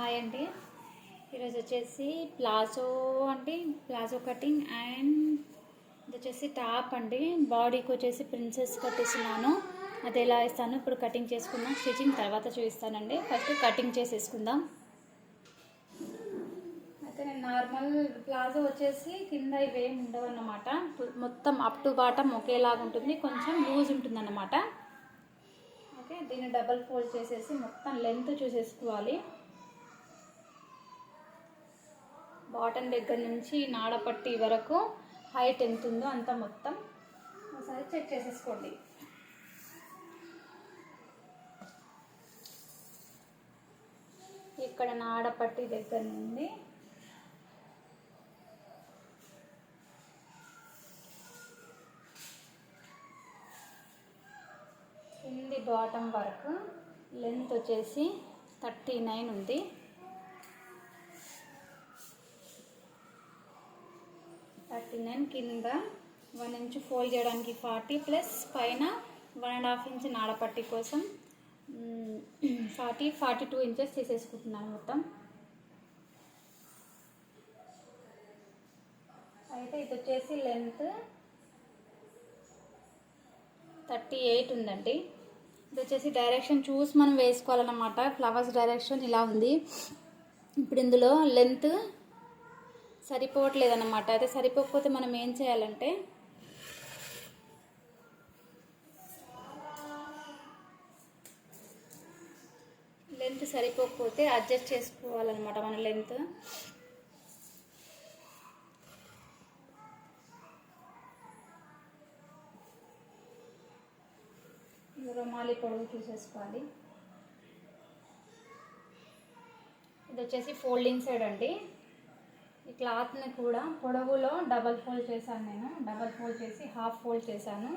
Hi అండి. ఈరోజు వచ్చేసి ప్లాజో అండి. ప్లాజో కటింగ్ అండ్ ఇది వచ్చేసి టాప్ అండి. బాడీకి వచ్చేసి ప్రిన్సెస్ కట్టిస్తున్నాను. అది ఎలా ఇస్తాను ఇప్పుడు కటింగ్ చేసుకుందాం. స్టిచింగ్ తర్వాత చూపిస్తానండి. ఫస్ట్ కటింగ్ చేసేసుకుందాం. అయితే నేను నార్మల్ ప్లాజో వచ్చేసి కింద ఇవేం ఉండవు అన్నమాట మొత్తం అప్ టు బాటమ్ ఒకేలాగా ఉంటుంది. కొంచెం లూజ్ ఉంటుంది అన్నమాట ఓకే దీన్ని డబల్ ఫోల్డ్ చేసేసి మొత్తం లెంత్ చూసేసుకోవాలి. కాటన్ దగ్గర నుంచి నాడపట్టి వరకు హైట్ ఎంత ఉందో అంత మొత్తం ఒకసారి చెక్ చేసేసుకోండి. ఇక్కడ నాడపట్టి దగ్గర నుండి కింది బాటమ్ వరకు లెంత్ వచ్చేసి థర్టీ నైన్ ఉంది. థర్టీ నైన్ కింద వన్ ఇంచ్ ఫోల్డ్ చేయడానికి ఫార్టీ ప్లస్ పైన వన్ అండ్ హాఫ్ ఇంచ్ నాడపట్టి కోసం ఫార్టీ ఫార్టీ టూ ఇంచెస్ తీసేసుకుంటున్నాను మొత్తం. అయితే ఇది వచ్చేసి లెంత్ థర్టీ ఎయిట్ ఉందండి. ఇది వచ్చేసి డైరెక్షన్ చూసి మనం వేసుకోవాలన్నమాట. ఫ్లవర్స్ డైరెక్షన్ ఇలా ఉంది. ఇప్పుడు ఇందులో లెంత్ సరిపోవట్లేదు అన్నమాట అయితే సరిపోకపోతే మనం ఏం చేయాలంటే లెంత్ సరిపోకపోతే అడ్జస్ట్ చేసుకోవాలన్నమాట మన లెంత్. రుమాలి పొడవు చూసేసుకోవాలి ఇది వచ్చేసి ఫోల్డింగ్ సైడ్ అండి. ఈ క్లాత్ని కూడా పొడవులో డబల్ ఫోల్డ్ చేశాను నేను. డబల్ ఫోల్డ్ చేసి హాఫ్ ఫోల్డ్ చేశాను.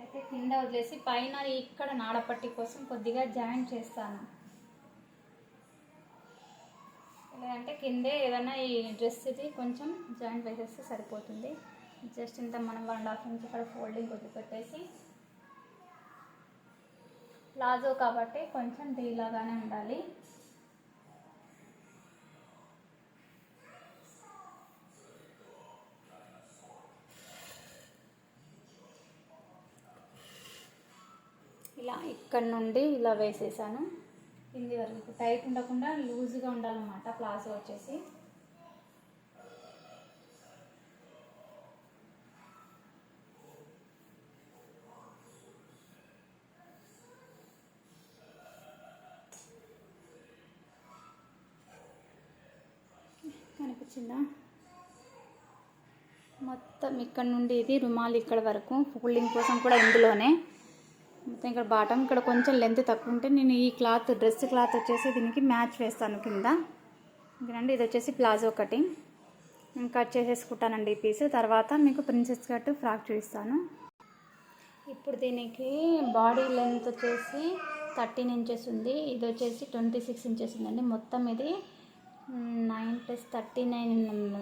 అయితే కింద వదిలేసి పైన ఇక్కడ నాడపట్టి కోసం కొద్దిగా జాయింట్ చేస్తాను. లేదంటే కిందే ఏదైనా ఈ డ్రెస్ ఇది కొంచెం జాయింట్ వేసేస్తే సరిపోతుంది. జస్ట్ ఇంత మనం వన్ అండ్ హాఫ్ ఇంచ్ ఇక్కడ ఫోల్డింగ్ కొద్ది పెట్టేసి ప్లాజో కాబట్టి కొంచెం ఢీలాగానే ఉండాలి. ఇలా ఇక్కడ నుండి ఇలా వేసేసాను. కింది వరకు. టైట్ ఉండకుండా లూజ్గా ఉండాలన్నమాట ప్లాజో వచ్చేసి. మొత్తం ఇక్కడ నుండి ఇది రుమాలు ఇక్కడ వరకు. ఫోల్డింగ్ కోసం కూడా ఇందులోనే. మొత్తం ఇక్కడ బాటమ్ ఇక్కడ కొంచెం లెంత్ తక్కువ ఉంటే నేను ఈ క్లాత్ డ్రెస్ క్లాత్ వచ్చేసి దీనికి మ్యాచ్ వేస్తాను కింద. ఇంకండి ఇది వచ్చేసి ప్లాజో ఒకటి నేను కట్ చేసేసుకుంటానండి ఈ పీస్ తర్వాత మీకు ప్రిన్సెస్ కట్ ఫ్రాక్ చూపిస్తాను. ఇప్పుడు దీనికి బాడీ లెంత్ వచ్చేసి థర్టీన్ ఇంచెస్ ఉంది. ఇది వచ్చేసి ట్వంటీ సిక్స్ ఇంచెస్ ఉందండి. మొత్తం ఇది నైన్ ప్లస్ థర్టీ నైన్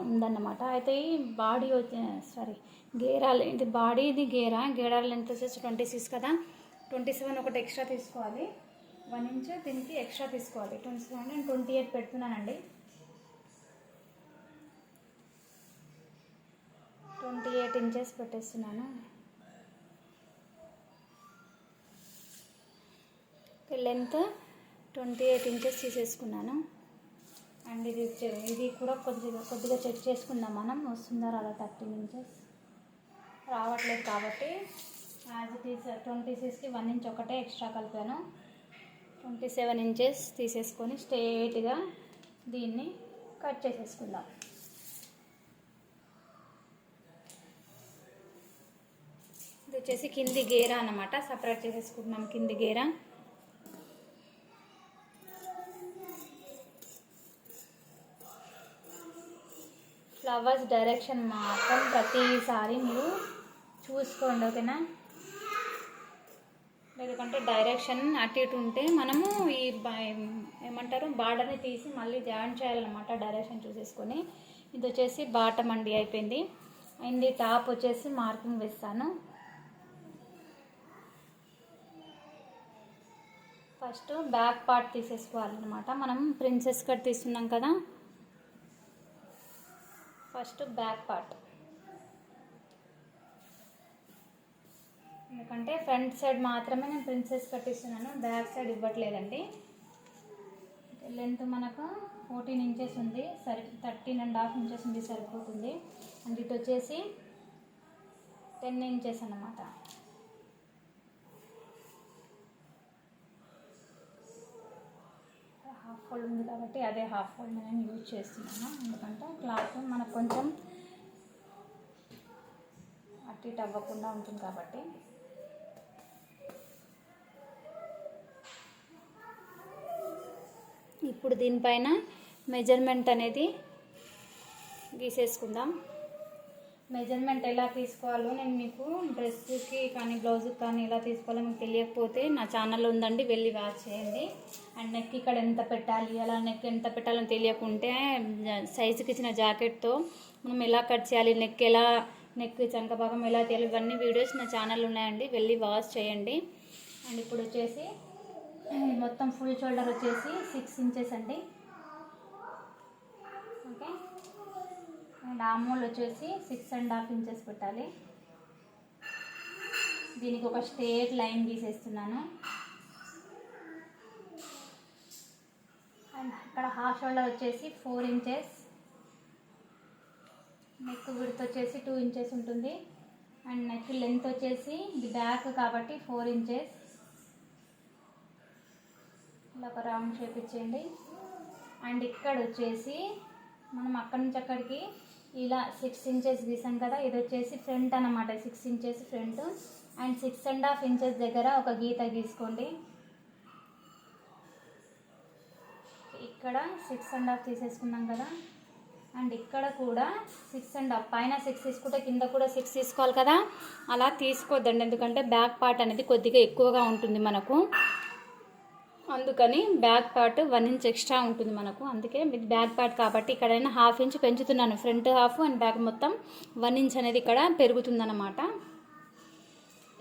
ఉందన్నమాట. అయితే ఈ బాడీ వచ్చే సారీ గేరాలు ఇది బాడీ ఇది గేరా? గేరాల లెంత్ వచ్చేసి ట్వంటీ సిక్స్ కదా? ట్వంటీ సెవెన్ ఒకటి ఎక్స్ట్రా తీసుకోవాలి. వన్ ఇంచ్ దీనికి ఎక్స్ట్రా తీసుకోవాలి. ట్వంటీ సెవెన్ నేను ట్వంటీ ఎయిట్ పెడుతున్నానండి. ట్వంటీ ఎయిట్ ఇంచెస్ పెట్టేస్తున్నాను. లెంత్ ట్వంటీ ఎయిట్ ఇంచెస్ తీసేసుకున్నాను. అండ్ ఇది ఇది కూడా కొద్దిగా కొద్దిగా చెక్ చేసుకుందాం మనం. వస్తుందా రాదా థర్టీ ఇంచెస్ రావట్లేదు కాబట్టి యాజ్ ఇట్ ఈస్ ట్వంటీ సిక్స్కి వన్ ఇంచ్ ఒకటే ఎక్స్ట్రా కలిపాను. ట్వంటీ సెవెన్ ఇంచెస్ తీసేసుకొని స్ట్రేట్గా దీన్ని కట్ చేసేసుకుందాం. ఇది వచ్చేసి కింది గేరా అన్నమాట. సపరేట్ చేసేసుకుంటున్నాం కింది గేరా. ఫ్లవర్స్ డైరెక్షన్ మాత్రం ప్రతిసారి మీరు చూసుకోండి ఓకేనా? ఎందుకంటే డైరెక్షన్ అటు ఇటు ఉంటే మనము ఈ ఏమంటారు బార్డర్ని తీసి మళ్ళీ జాయిన్ చేయాలన్నమాట డైరెక్షన్ చూసేసుకొని. ఇది వచ్చేసి బాటం అండి అయిపోయింది. అండ్ టాప్ వచ్చేసి మార్కింగ్ వేస్తాను. ఫస్ట్ బ్యాక్ పార్ట్ తీసేసుకోవాలన్నమాట. మనం ప్రిన్సెస్ కట్ తీస్తున్నాం కదా. First back part. ఎందుకంటే ఫ్రంట్ సైడ్ మాత్రమే నేను ప్రిన్సెస్ కట్టిస్తున్నాను బ్యాక్ సైడ్ ఇవ్వట్లేదండి. లెంత్ మనకు ఫోర్టీన్ ఇంచెస్ ఉంది సరి థర్టీన్ అండ్ హాఫ్ ఇంచెస్ ఉంది సరిపోతుంది. అండ్ ఇటు వచ్చేసి టెన్ ఇంచెస్ అన్నమాట హాఫ్ ఫోల్డ్ ఉంది కాబట్టి అదే హాఫ్ ఫోల్డ్ నేను యూజ్ చేస్తున్నాను. ఎందుకంటే క్లాత్ మనకు కొంచెం అటు ఇటు అవ్వకుండా ఉంటుంది కాబట్టి. ఇప్పుడు దీనిపైన మెజర్మెంట్ అనేది గీసేసుకుందాం. మెజర్మెంట్ ఎలా తీసుకోవాలో నేను మీకు డ్రెస్కి కానీ బ్లౌజ్కి కానీ ఎలా తీసుకోవాలో మీకు తెలియకపోతే నా ఛానల్ ఉందండి వెళ్ళి వాచ్ చేయండి. అండ్ నెక్ ఇక్కడ ఎంత పెట్టాలి అలా నెక్ ఎంత పెట్టాలని తెలియకుంటే సైజుకి ఇచ్చిన జాకెట్తో మనం ఎలా కట్ చేయాలి నెక్ ఎలా నెక్ చంక భాగం ఎలా తెలియాలి ఇవన్నీ వీడియోస్ నా ఛానల్ ఉన్నాయండి వెళ్ళి వాచ్ చేయండి. అండ్ ఇప్పుడు వచ్చేసి మొత్తం ఫుల్ షోల్డర్ వచ్చేసి సిక్స్ ఇంచెస్ అండి ఓకే అండ్ వచ్చేసి సిక్స్ అండ్ హాఫ్ ఇంచెస్ పెట్టాలి. దీనికి ఒక స్ట్రేట్ లైన్ గీసేస్తున్నాను. అండ్ ఇక్కడ హాఫ్ షోల్డర్ వచ్చేసి ఫోర్ ఇంచెస్ నెక్ విడ్త్ వచ్చేసి టూ ఇంచెస్ ఉంటుంది. అండ్ నెక్ లెంత్ వచ్చేసి ఇది బ్యాక్ కాబట్టి ఫోర్ ఇంచెస్ ఇలా ఒక రౌండ్ షేప్ ఇచ్చేయండి. అండ్ ఇక్కడ వచ్చేసి మనం అక్కడి నుంచి అక్కడికి ఇలా సిక్స్ ఇంచెస్ గీసాం కదా ఇది వచ్చేసి ఫ్రంట్ అన్నమాట. Six inches front and six and half inches దగ్గర ఒక గీత గీసుకోండి. ఇక్కడ సిక్స్ అండ్ హాఫ్ తీసేసుకున్నాం కదా. అండ్ ఇక్కడ కూడా సిక్స్ అండ్ హాఫ్ పైన సిక్స్ తీసుకుంటే కింద కూడా సిక్స్ తీసుకోవాలి కదా. అలా తీసుకోవద్దండి ఎందుకంటే బ్యాక్ పార్ట్ అనేది కొద్దిగా ఎక్కువగా ఉంటుంది మనకు. అందుకని back part one inch extra ఉంటుంది మనకు. అందుకే ఇది బ్యాక్ పార్ట్ కాబట్టి ఇక్కడైనా హాఫ్ ఇంచ్ పెంచుతున్నాను. ఫ్రంట్ హాఫ్ అండ్ బ్యాక్ మొత్తం వన్ ఇంచ్ అనేది ఇక్కడ పెరుగుతుందన్నమాట.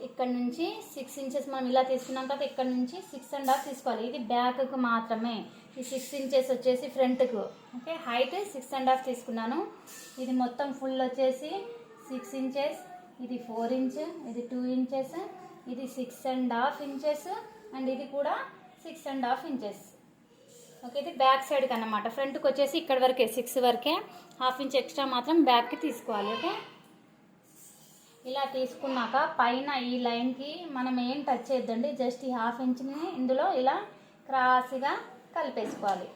ఇక్కడ నుంచి సిక్స్ ఇంచెస్ మనం ఇలా తీసుకున్నాం తర్వాత ఇక్కడ నుంచి సిక్స్ అండ్ హాఫ్ తీసుకోవాలి. ఇది బ్యాక్కు మాత్రమే. ఈ సిక్స్ ఇంచెస్ వచ్చేసి ఫ్రంట్కు okay height six and half తీసుకున్నాను. ఇది మొత్తం ఫుల్ వచ్చేసి సిక్స్ ఇంచెస్. ఇది ఫోర్ ఇంచ్ ఇది టూ ఇంచెస్ ఇది six and half inches and ఇది కూడా six and half inches okay ఇది బ్యాక్ సైడ్కి అన్నమాట. ఫ్రంట్కి వచ్చేసి ఇక్కడ వరకే సిక్స్ వరకే. హాఫ్ ఇంచ్ ఎక్స్ట్రా మాత్రం బ్యాక్కి తీసుకోవాలి ఓకే ఇలా తీసుకున్నాక పైన ఈ లైన్కి మనం ఏం టచ్ చేయొద్దండి జస్ట్ ఈ హాఫ్ ఇంచ్ని ఇందులో ఇలా క్రాస్గా కలిపేసుకోవాలి.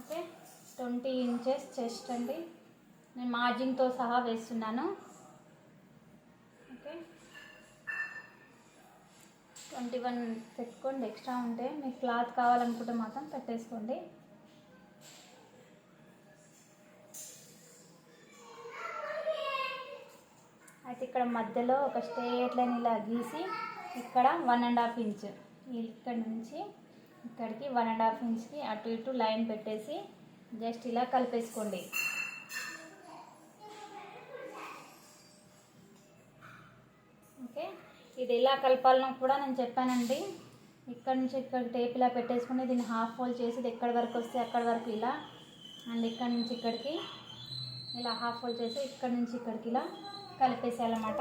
ఓకే ట్వంటీ ఇంచెస్ చెస్ట్ అండి. నేను మార్జిన్తో సహా వేస్తున్నాను ఓకే ట్వంటీ వన్ పెట్టుకోండి. ఎక్స్ట్రా ఉంటే మీకు క్లాత్ కావాలనుకుంటే మాత్రం పెట్టేసుకోండి. అయితే ఇక్కడ మధ్యలో ఒక స్ట్రేట్ లైన్ ఇలా గీసి ఇక్కడ వన్ అండ్ హాఫ్ ఇంచ్. ఇక్కడ నుంచి ఇక్కడికి వన్ అండ్ హాఫ్ ఇంచ్కి అటు ఇటు లైన్ పెట్టేసి జస్ట్ ఇలా కలిపేసుకోండి. ఇది ఎలా కలపాలనో కూడా నేను చెప్పానండి. ఇక్కడ నుంచి ఇక్కడ టేప్ ఇలా పెట్టేసుకుని దీన్ని హాఫ్ ఫోల్డ్ చేసి ఇది ఎక్కడి వరకు వస్తే అక్కడి వరకు ఇలా అండ్ ఇక్కడ నుంచి ఇక్కడికి ఇలా హాఫ్ ఫోల్డ్ చేసి ఇక్కడ నుంచి ఇక్కడికి ఇలా కలిపేసేయాలన్నమాట.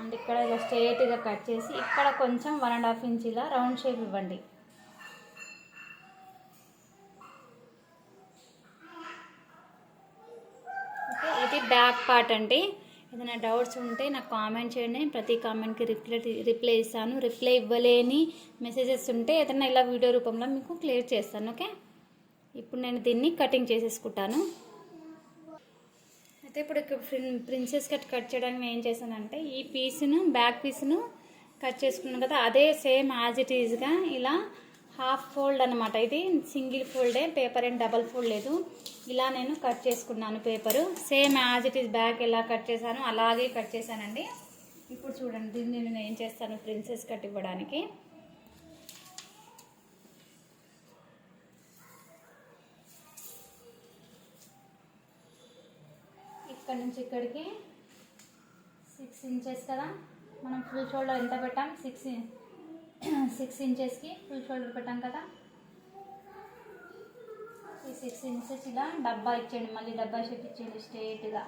అండ్ ఇక్కడ ఇలా స్ట్రేట్గా కట్ చేసి ఇక్కడ కొంచెం వన్ అండ్ హాఫ్ ఇంచ్ ఇలా రౌండ్ షేప్ ఇవ్వండి. ఓకే ఇది బ్యాక్ పార్ట్ అండి. ఏదైనా డౌట్స్ ఉంటే నాకు కామెంట్ చేయండి. ప్రతి కామెంట్కి రిప్లై రిప్లై ఇస్తాను. రిప్లై ఇవ్వలేని మెసేజెస్ ఉంటే ఏదైనా ఇలా వీడియో రూపంలో మీకు క్లియర్ చేస్తాను ఓకే? ఇప్పుడు నేను దీన్ని కటింగ్ చేసేసుకుంటాను. అయితే ఇప్పుడు ప్రిన్సెస్ కట్ కట్ చేయడానికి నేను ఏం చేశానంటే ఈ పీస్ను బ్యాక్ పీస్ను కట్ చేసుకున్నాను కదా అదే సేమ్ యాజ్ ఇట్ ఈజ్గా ఇలా హాఫ్ ఫోల్డ్ అనమాట ఇది సింగిల్ ఫోల్డే పేపర్ ఏం డబల్ ఫోల్డ్ లేదు. ఇలా నేను కట్ చేసుకున్నాను paper. Same as it is back ఎలా కట్ చేశాను అలాగే కట్ చేశానండి. ఇప్పుడు చూడండి దీన్ని నేను ఏం చేస్తాను? ప్రిన్సెస్ కట్ ఇవ్వడానికి. ఇక్కడ నుంచి ఇక్కడికి సిక్స్ ఇంచెస్ కదా. మనం ఫుల్ షోల్డర్ ఎంత పెట్టాం? సిక్స్ సిక్స్ ఇంచెస్కి ఫుల్ షోల్డర్ పెట్టాం కదా. ఈ సిక్స్ ఇంచెస్ ఇలా డబ్బా ఇచ్చేయండి మళ్ళీ డబ్బా షేప్ ఇచ్చేయండి స్ట్రైట్గా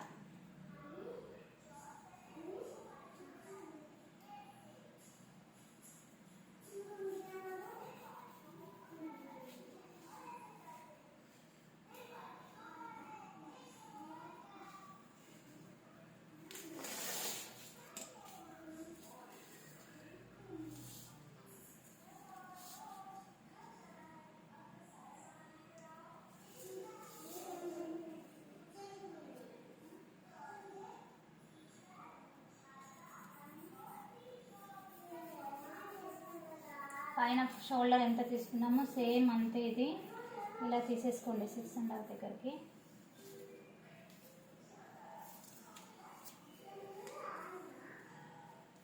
పైన షోల్డర్ ఎంత తీసుకున్నామో సేమ్ అంతే ఇది. ఇలా తీసేసుకోండి సిక్స్ అండ్ హాఫ్ దగ్గరికి.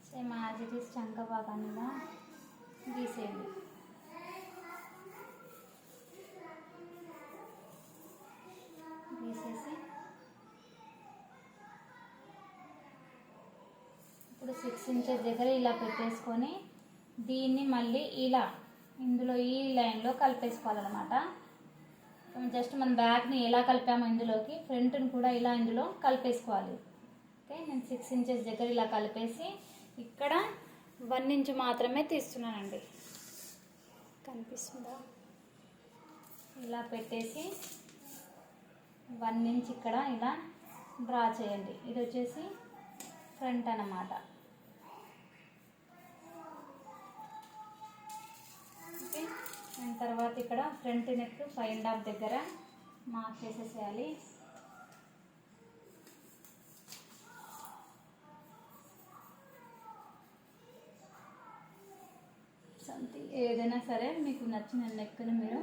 సేమ్ యాజ్ ఇట్ ఈస్ చంక భాగాన్ని ఇలా గీసేయండి. గీసేసి ఇప్పుడు సిక్స్ ఇంచెస్ దగ్గర ఇలా పెట్టేసుకొని దీన్ని మళ్ళీ ఇలా ఇందులో ఈ లైన్లో కలిపేసుకోవాలన్నమాట. జస్ట్ మన బ్యాగ్ని ఎలా కలిపామో ఇందులోకి ఫ్రంట్ని కూడా ఇలా ఇందులో కలిపేసుకోవాలి. ఓకే నేను సిక్స్ ఇంచెస్ దగ్గర ఇలా కలిపేసి ఇక్కడ వన్ ఇంచ్ మాత్రమే తీస్తున్నానండి. కనిపిస్తుందా? ఇలా పెట్టేసి వన్ ఇంచ్ ఇక్కడ ఇలా డ్రా చేయండి. ఇది వచ్చేసి ఫ్రంట్ అన్నమాట. తర్వాత ఇక్కడ front neck five and half దగ్గర మార్క్ చేసేసేయాలి. సంథింగ్ ఏదైనా సరే మీకు నచ్చిన నెక్ని మీరు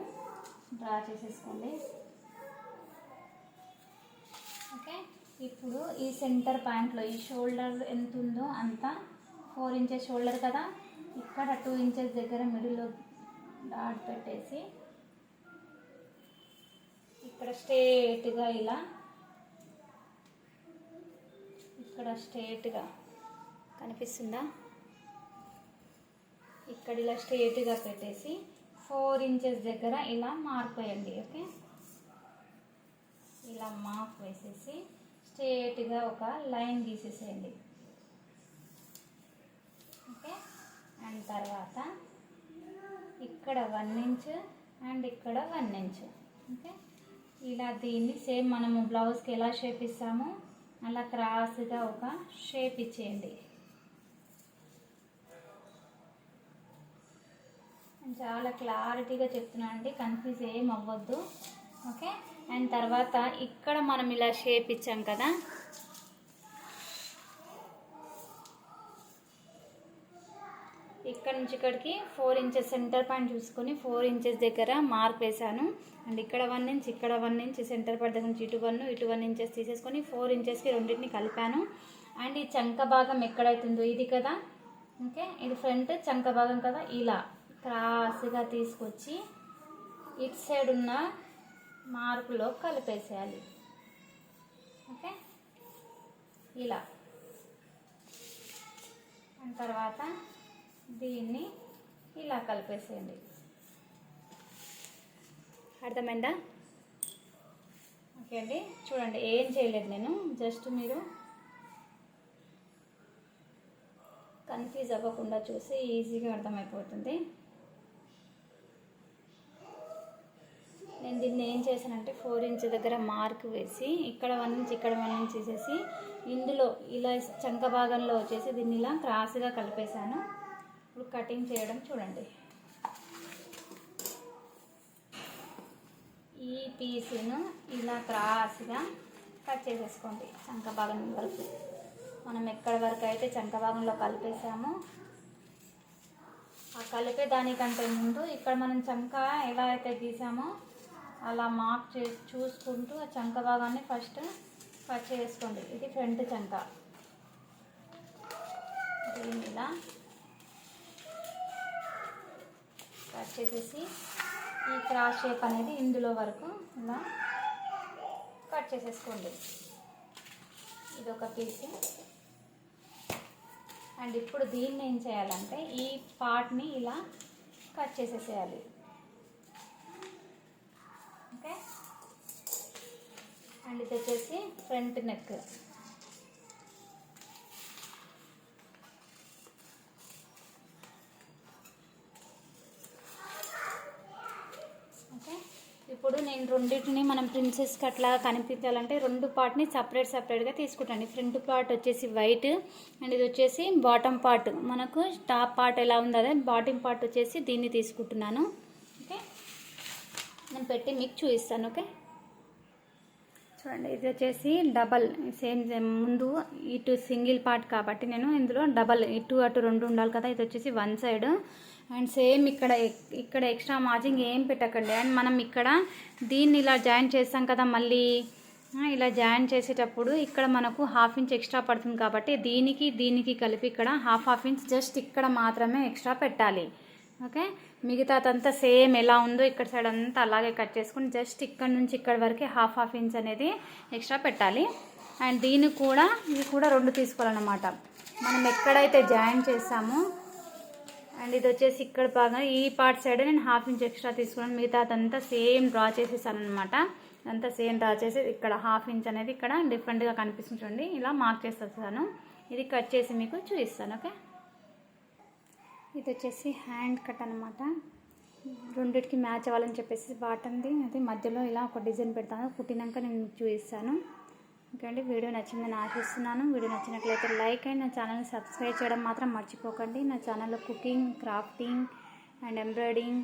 డ్రా చేసేసుకోండి. ఓకే ఇప్పుడు ఈ సెంటర్ ప్యాంట్లో ఈ షోల్డర్ ఎంత ఉందో అంత ఫోర్ ఇంచెస్ షోల్డర్ కదా. ఇక్కడ టూ ఇంచెస్ దగ్గర మిడిల్లో డాట్ పెట్టేసి ఇక్కడ స్ట్రేట్గా ఇలా ఇక్కడ స్ట్రేట్గా కనిపిస్తుందా? ఇక్కడ ఇలా స్ట్రేట్గా పెట్టేసి ఫోర్ ఇంచెస్ దగ్గర ఇలా మార్క్ వేయండి ఓకే? ఇలా మార్క్ వేసేసి స్ట్రేట్గా ఒక లైన్ గీసేసేయండి ఓకే? అండ్ తర్వాత ఇక్కడ వన్ ఇంచ్ అండ్ ఇక్కడ వన్ ఇంచ్ ఓకే ఇలా దీన్ని సేమ్ మనము బ్లౌజ్కి ఎలా షేప్ ఇస్తామో అలా క్రాస్గా ఒక షేప్ ఇచ్చేయండి. చాలా క్లారిటీగా చెప్తున్నాను అండి కన్ఫ్యూజ్ ఏం అవ్వద్దు. ఓకే అండ్ తర్వాత ఇక్కడ మనం ఇలా షేప్ ఇచ్చాం కదా ఇక్కడ నుంచి ఇక్కడికి ఫోర్ ఇంచెస్ సెంటర్ పాయింట్ చూసుకొని ఫోర్ ఇంచెస్ దగ్గర మార్క్ వేశాను. అండ్ ఇక్కడ వన్ ఇంచ్ ఇక్కడ వన్ ఇంచ్ సెంటర్ పాయింట్ దగ్గర నుంచి ఇటు వన్ ఇటు వన్ ఇంచెస్ తీసేసుకొని ఫోర్ ఇంచెస్కి రెండింటిని కలిపాను. అండ్ ఈ చంక భాగం ఎక్కడైతుందో ఇది కదా. ఓకే ఇది ఫ్రంట్ చంక భాగం కదా. ఇలా క్రాస్గా తీసుకొచ్చి ఇటు సైడ్ ఉన్న మార్కులో కలిపేసేయాలి. ఓకే ఇలా. అండ్ తర్వాత దీన్ని ఇలా కలిపేసేయండి. అర్థమైందా? ఓకే అండి. చూడండి ఏం చేయలేదు నేను. జస్ట్ మీరు కన్ఫ్యూజ్ అవ్వకుండా చూసి ఈజీగా అర్థమైపోతుంది. నేను దీన్ని ఏం చేశానంటే ఫోర్ ఇంచ్ దగ్గర మార్క్ వేసి ఇక్కడ వన్ ఇంచ్ ఇక్కడ వన్ ఇంచ్ వేసేసి ఇందులో ఇలా చంక భాగంలో వచ్చేసి దీన్ని ఇలా క్రాస్గా కలిపేశాను. ఇప్పుడు కటింగ్ చేయడం చూడండి. ఈ పీసును ఇలా క్రాస్గా కట్ చేసేసుకోండి చంక భాగం వరకు. మనం ఎక్కడి వరకు అయితే చంక భాగంలో కలిపేసామో ఆ కలిపే దానికంటే ముందు ఇక్కడ మనం చంక ఎలా అయితే గీసామో అలా మార్క్ చేసి చూసుకుంటూ ఆ చంక భాగాన్ని ఫస్ట్ కట్ చేసుకోండి ఇది ఫ్రంట్ చంక. దీని ఇలా కట్ చేసేసి ఈ క్రాస్ షేప్ అనేది ఇందులో వరకు ఇలా కట్ చేసేసుకోండి. ఇది ఒక పీస్. అండ్ ఇప్పుడు దీన్ని ఏం చేయాలంటే ఈ పార్ట్ని ఇలా కట్ చేసేసేయాలి. ఓకే అండ్ ఇది వచ్చేసి ఫ్రంట్ నెక్. నేను రెండింటిని మనం ప్రిన్సెస్కి అట్లా కనిపించాలంటే రెండు పార్ట్ని సపరేట్ సపరేట్గా తీసుకుంటాను ఫ్రంట్ పార్ట్ వచ్చేసి వైట్ అండ్ ఇది వచ్చేసి బాటమ్ పార్ట్ మనకు టాప్ పార్ట్ ఎలా ఉందో అదే బాటమ్ పార్ట్ వచ్చేసి దీన్ని తీసుకుంటున్నాను. ఓకే నేను పెట్టి మీకు చూపిస్తాను ఓకే చూడండి ఇది వచ్చేసి డబల్ సేమ్ సేమ్ ముందు ఇటు సింగిల్ పార్ట్ కాబట్టి నేను ఇందులో డబల్ ఇటు అటు రెండు ఉండాలి కదా ఇది వచ్చేసి వన్ సైడ్ అండ్ సేమ్ ఇక్కడ ఇక్కడ ఎక్స్ట్రా మార్జింగ్ ఏం పెట్టకండి. అండ్ మనం ఇక్కడ దీన్ని ఇలా జాయిన్ చేస్తాం కదా మళ్ళీ. ఇలా జాయిన్ చేసేటప్పుడు ఇక్కడ మనకు హాఫ్ ఇంచ్ ఎక్స్ట్రా పడుతుంది కాబట్టి దీనికి దీనికి కలిపి ఇక్కడ హాఫ్ హాఫ్ ఇంచ్ జస్ట్ ఇక్కడ మాత్రమే ఎక్స్ట్రా పెట్టాలి. ఓకే? మిగతాదంతా సేమ్ ఎలా ఉందో ఇక్కడ సైడ్ అంతా అలాగే కట్ చేసుకుని జస్ట్ ఇక్కడ నుంచి ఇక్కడ వరకే హాఫ్ హాఫ్ ఇంచ్ అనేది ఎక్స్ట్రా పెట్టాలి. అండ్ దీనికి కూడా ఇది కూడా రెండు తీసుకోవాలన్నమాట. మనం ఎక్కడైతే జాయిన్ చేస్తామో అండ్ ఇది వచ్చేసి ఇక్కడ భాగం. ఈ పార్ట్ సైడ్ నేను హాఫ్ ఇంచ్ ఎక్స్ట్రా తీసుకున్నాను. మిగతా అదంతా సేమ్ డ్రా చేసేసాను అనమాట అదంతా సేమ్ డ్రా చేసి ఇక్కడ హాఫ్ ఇంచ్ అనేది ఇక్కడ డిఫరెంట్గా కనిపిస్తుంది చూడండి. ఇలా మార్క్ చేసేస్తాను ఇది కట్ చేసి మీకు చూపిస్తాను ఓకే? ఇది వచ్చేసి హ్యాండ్ కట్ అనమాట రెండిటికి మ్యాచ్ అవ్వాలని చెప్పేసి బాటంది. అది మధ్యలో ఇలా ఒక డిజైన్ పెడతాను. కుట్టినాక నేను చూపిస్తాను. ఓకే అండి వీడియో నచ్చిందని ఆశిస్తున్నాను. వీడియో నచ్చినట్లయితే లైక్ అండ్ నా ఛానల్ని సబ్స్క్రైబ్ చేయడం మాత్రం మర్చిపోకండి. నా ఛానల్లో కుకింగ్ క్రాఫ్టింగ్ అండ్ ఎంబ్రాయిడింగ్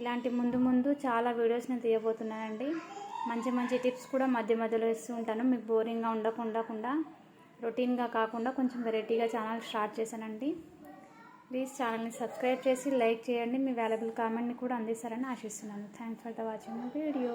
ఇలాంటి ముందు ముందు చాలా వీడియోస్ నేను తీయబోతున్నానండి. మంచి మంచి టిప్స్ కూడా మధ్య మధ్యలో ఇస్తూ ఉంటాను. మీకు బోరింగ్గా ఉండకుండా రొటీన్గా కాకుండా కొంచెం వెరైటీగా ఛానల్ స్టార్ట్ చేశానండి. ప్లీజ్ ఛానల్ని సబ్స్క్రైబ్ చేసి లైక్ చేయండి. మీ వాల్యుబుల్ కామెంట్ని కూడా అందిస్తారని ఆశిస్తున్నాను. Thanks for the watching video.